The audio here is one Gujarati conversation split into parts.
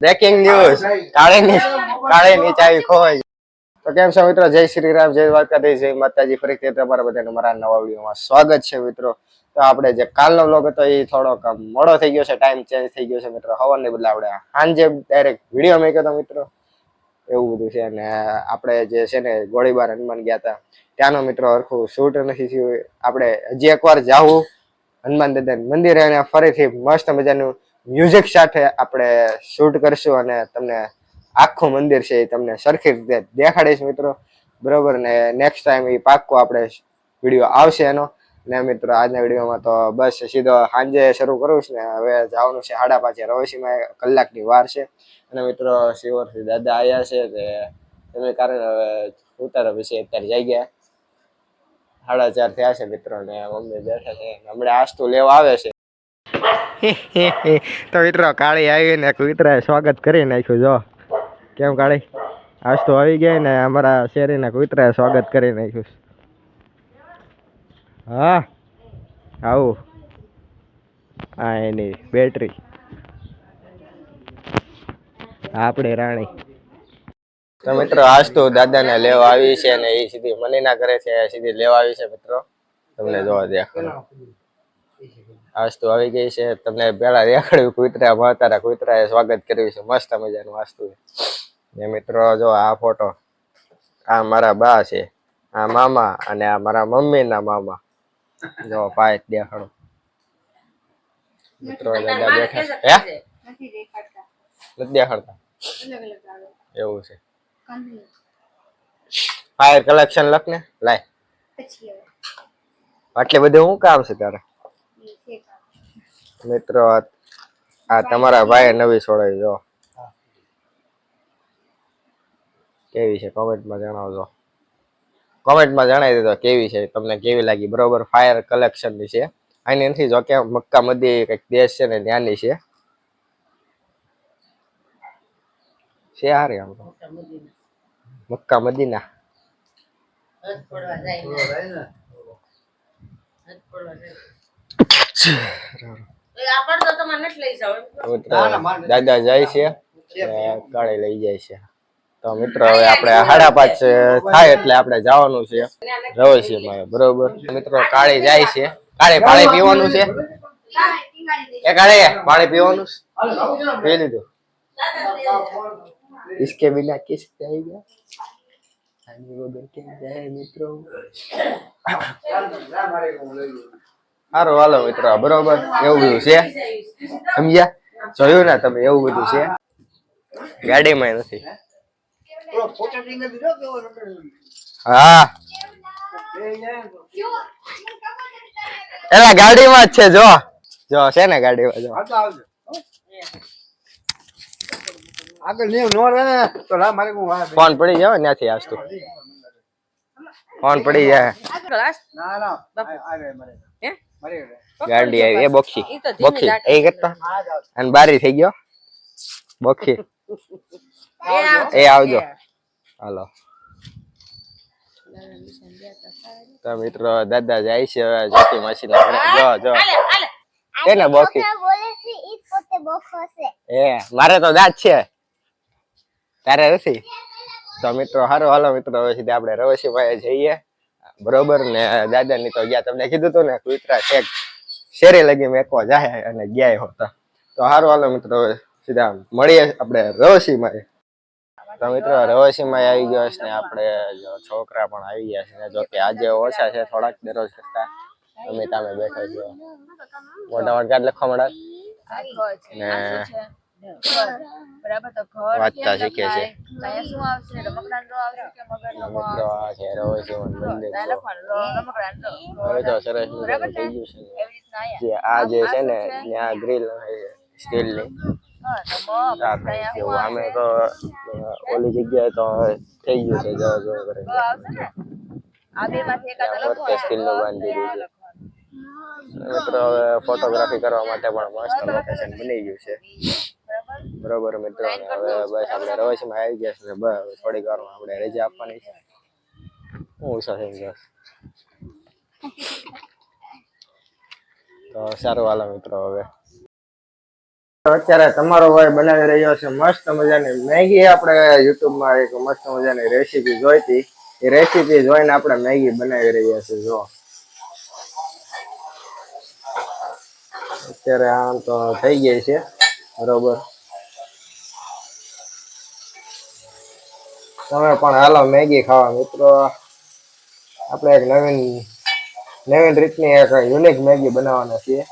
બ્રેકિંગ ન્યૂઝ કાળેની કાળેની ચાવી ખોવાઈ. તો કેમ છો મિત્રો? જય શ્રી રામ જય દ્વારકાધીશ જય માતાજી. ફરીથી તમારા બધાને મારા નવા વિડીયોમાં સ્વાગત છે મિત્રો. તો આપણે જે કાલનો વ્લોગ હતો એ થોડોક મોડો થઈ ગયો છે ટાઈમ ચેન્જ થઈ ગયો છે મિત્રો. હવાને બદલે આપણે સાંજે ડાયરેક્ટ વીડિયો મેં હતો મિત્રો. એવું બધું છે. અને આપણે જે છે ને ગોળીબાર હનુમાન ગયા હતા ત્યાંનો મિત્રો હરખું શૂટ નથી થયું. આપણે હજી એકવાર જાવું. હનુમાન દાદા મંદિરે અને ફરીથી મસ્ત મજાનું મ્યુઝિક સાથે આપણે શૂટ કરશું અને તમને આખું મંદિર છે એ તમને સરખી રીતે દેખાડીશ મિત્રો. બરોબર ને નેક્સ્ટ ટાઈમ એ પાક્કો આપણે વીડિયો આવશે એનો. ને મિત્રો, આજના વિડીયોમાં તો બસ સીધો સાંજે શરૂ કરું છું ને હવે જવાનું છે સાડા પાંચે રવેશીમાં કલાકની વાર છે. અને મિત્રો શિવરથી દાદા આવ્યા છે તે એને કારણે હવે ઉતારો પછી અત્યારે જઈ ગયા. સાડા ચાર થયા છે મિત્રો ને મમ્મી બેઠા છે. હમણાં આસ્તુ લેવા આવે છે. તો મિત્રો, કાળી આવીને કુતરાએ સ્વાગત કરી નાખ્યું, જો. કેમ કાળી? આસ્તુ આવી ગયા ને અમારા શેરીના કુતરાએ સ્વાગત કરી નાખ્યું. હા, આવું. હા એની બેટરી. આપણે રાણી. તો મિત્રો, આજ તો દાદાને લેવા આવી છે ને એ સીધી મનીના ઘરે છે સીધી લેવા આવી છે મિત્રો. તમને જોવા દે. આજ વસ્તુ આવી ગઈ છે. તમને પેલા દેખાડ્યું કુતરા માતારા કુતરાએ સ્વાગત કર્યું છે. મસ્ત મજાનું વાસ્તુ ને મિત્રો જો આ ફોટો આ મારા બા છે આ મામા અને આ મારા મમ્મીના મામા. જો પાય દેખાડો. મિત્રો દાદા બેઠા હે? નથી દેખાડતા. નથી એવું છે. ફાયર કલેક્શન લખ ને. લાય. આટલી બધી શું કામ છે તારે? એ. મિત્રો આ- તમારા ભાઈએ નવી છોડાવી જો. કેવી છે? કોમેન્ટમાં જણાવજો. કોમેન્ટમાં જણાવી દેજો કેવી છે તમને કેવી લાગી? બરોબર ફાયર કલેક્શનની છે. આની નથી જો કે મક્કા મદી કંઈક દેશ છે ને ત્યાંની છે. છે હારી આમ તો. મક્કા મદીના દાદા જાય છે ને કાળે લઈ જાય છે તો મિત્રો હવે આપણે સાડા પાંચ થાય એટલે આપણે જવાનું છે રહે છે મારે બરોબર મિત્રો કાળે જાય છે કાળે પાણી પીવાનું છે એ કાળે પાણી પીવાનું છે? પી લીધું इसके बिना किस जाएगा आने वगैरह કેમ જાય મિત્રો સારું હાલો મિત્રો બરોબર. એવું બધું છે? સમજ્યા? જોયું ને તમે એવું બધું છે? ગાડીમાં નથી. હા. એલા ગાડીમાં જ છે જો. જો છે ને ગાડીમાં જો. આગળ નો તો લા મારે ફોન પડી જાય ત્યાંથી આજતું ફોન પડી જાય. ના ના ગાડી આવી એ બોક્ષી બોક્ષી એ કરતા. અને બારી થઈ ગયો. બોક્ષી એ આવજો. હાલો. તો મિત્રો દાદા જાય છે હવે જ્યોતિ માસી જો જો. એને બોખી. બોલે છે ઈ પોતે બોખો છે એ મારે તો દાંત છે. તારે નથી? તો મિત્રો હારો હાલો મિત્રો હવે સીધા આપણે રવસી ભાઈ જઈએ. બરોબર ને દાદા ની તો ગયા તમને કીધું હતું ને કુતરા શેક શેરે લગી મેકો જાય અને ગયા હોતા. તો હારો હાલો મિત્રો સીધા મળીએ આપણે રવસીમાં તો મિત્રો રવસીમાં આવી ગયો છે ને આપણે જો છોકરા પણ આવી ગયા છે જો કે આજે ઓછા છે થોડાક દરરોજ કરતા. અમે તમે બેઠા છો. મોટા મોટા કાઢ લખવા મળે? ને બરાબર. તો ઘર વાંચતા શીખે છે. અહીંયા શું આવશે? રમકડાં આવશે કે મગરનો મિત્રો આ છે રવસી મંદિર ત્યાં તો લખવાનું રમકડાં હવે તો સરસ થઈ ગયું છે. એવી રીતના આ જે છે ને ત્યાં ગ્રીલ સ્ટીલની અમે તો જેવું ઓલી જગ્યાએ તો થઈ ગયું છે જો જો કરે આ બે માંથી એકાદ ત્યાં સ્ટીલનું બાંધી દીધું છે. મિત્રો હવે ફોટોગ્રાફી કરવા માટે પણ મસ્ત લોકેશન બની ગયું છે. બરોબર મિત્રો હવે બસ આપણે રવેશમાં આવી ગયા છે બસ થોડીક વારમાં આપણે રજા આપવાની છે. હું ઓછા થઈ ગયો તો સારું હાલો મિત્રો હવે. અત્યારે તમારો ભાઈ બનાવી રહ્યો છે મસ્ત મજાની મેગી. આપણે યુટ્યુબમાં એક મસ્ત મજાની રેસીપી જોઈતી. એ રેસીપી જોઈને આપણે મેગી બનાવી રહ્યા છે જો. અત્યારે આમ તો થઈ ગઈ છે બરોબર. તમે પણ હાલો મેગી ખાવા મિત્રો. આપણે એક નવીન નવીન રીતની એક યુનિક મેગી બનાવવાના છીએ.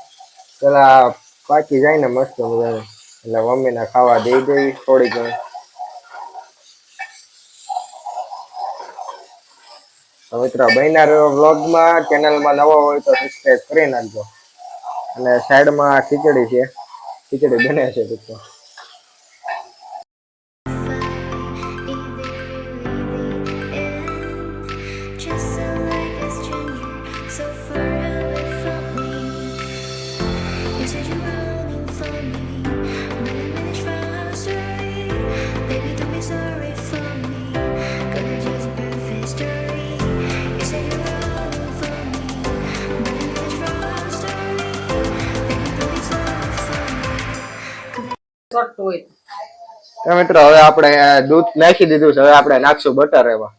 પેલા પાકી જાય ને મસ્ત બધા એટલે મમ્મીને ખાવા દઈ દઈ થોડી ઘણી. મિત્રો રહ્યો વ્લોગમાં. ચેનલમાં નવો હોય તો સબસ્ક્રાઈબ કરી નાખજો. અને સાઈડમાં ખીચડી છે. ખીચડી બને છે મિત્રો. Me. હોય. તો મિત્રો, હવે આપણે દૂધ નાખી દીધું છે. હવે આપણે નાખશું બટર એમાં.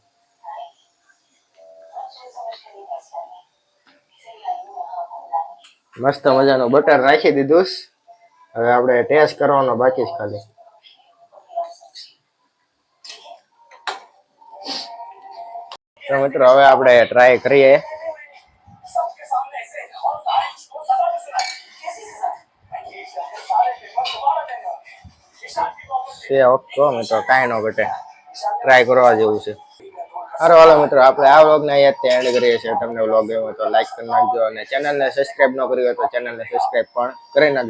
મસ્ત મજાનું બટર નાખી દીધું હવે આપણે ટેસ્ટ કરવાનો બાકી છે ખાલી. તો મિત્રો, હવે આપણે ટ્રાય કરીએ. છે ઓકે મિત્રો કાંઈ ન ઘટે. ટ્રાય કરવા જેવું છે. અરે હાલો મિત્રો, આપણે આ વ્લોગને અહીંયા ત્યાં એન્ડ કરીએ છીએ. તમને વ્લોગ ગમ્યો તો લાઈક કરી નાખજો અને ચેનલને સબસ્ક્રાઈબ ન કરી હોય તો ચેનલને સબસ્ક્રાઈબ પણ કરી નાખજો.